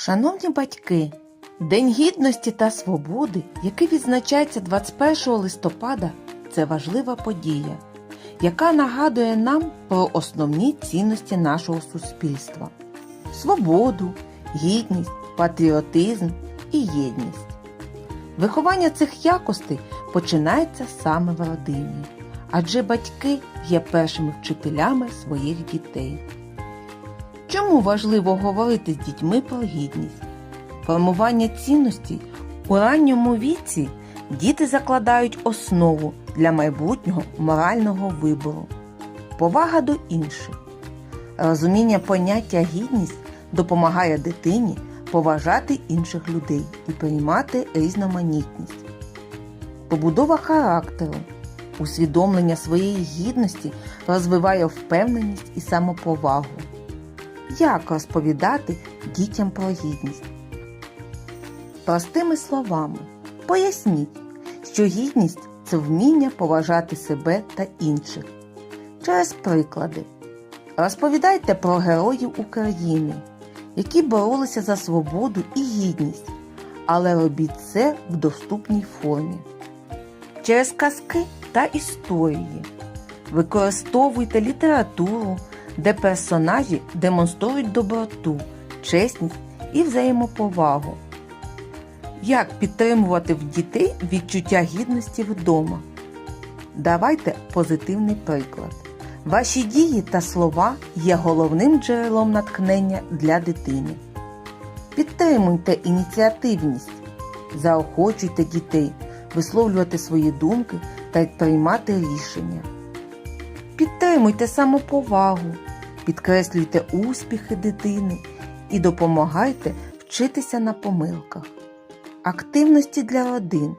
Шановні батьки, День гідності та свободи, який відзначається 21 листопада, це важлива подія, яка нагадує нам про основні цінності нашого суспільства: свободу, гідність, патріотизм і єдність. Виховання цих якостей починається саме в родині, адже батьки є першими вчителями своїх дітей. Чому важливо говорити з дітьми про гідність? Формування цінностей у ранньому віці діти закладають основу для майбутнього морального вибору, повага до інших. Розуміння поняття гідність допомагає дитині поважати інших людей і приймати різноманітність. Побудова характеру, усвідомлення своєї гідності розвиває впевненість і самоповагу. Як розповідати дітям про гідність? Простими словами, поясніть, що гідність це вміння поважати себе та інших. Через приклади. Розповідайте про героїв України, які боролися за свободу і гідність, але робіть це в доступній формі. Через казки та історії. Використовуйте літературу, де персонажі демонструють доброту, чесність і взаємоповагу. Як підтримувати в дітей відчуття гідності вдома? Давайте позитивний приклад. Ваші дії та слова є головним джерелом натхнення для дитини. Підтримуйте ініціативність, заохочуйте дітей висловлювати свої думки та приймати рішення. Підтримуйте самоповагу, підкреслюйте успіхи дитини і допомагайте вчитися на помилках. Активності для родин.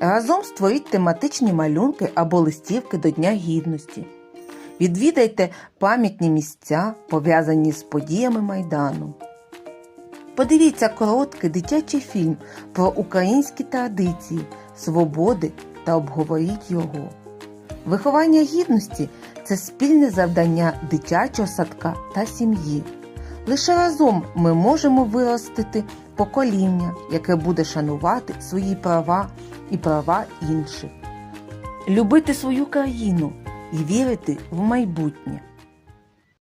Разом створіть тематичні малюнки або листівки до Дня Гідності. Відвідайте пам'ятні місця, пов'язані з подіями Майдану. Подивіться короткий дитячий фільм про українські традиції, свободи та обговоріть його. Виховання гідності це спільне завдання дитячого садка та сім'ї. Лише разом ми можемо виростити покоління, яке буде шанувати свої права і права інших, любити свою країну і вірити в майбутнє.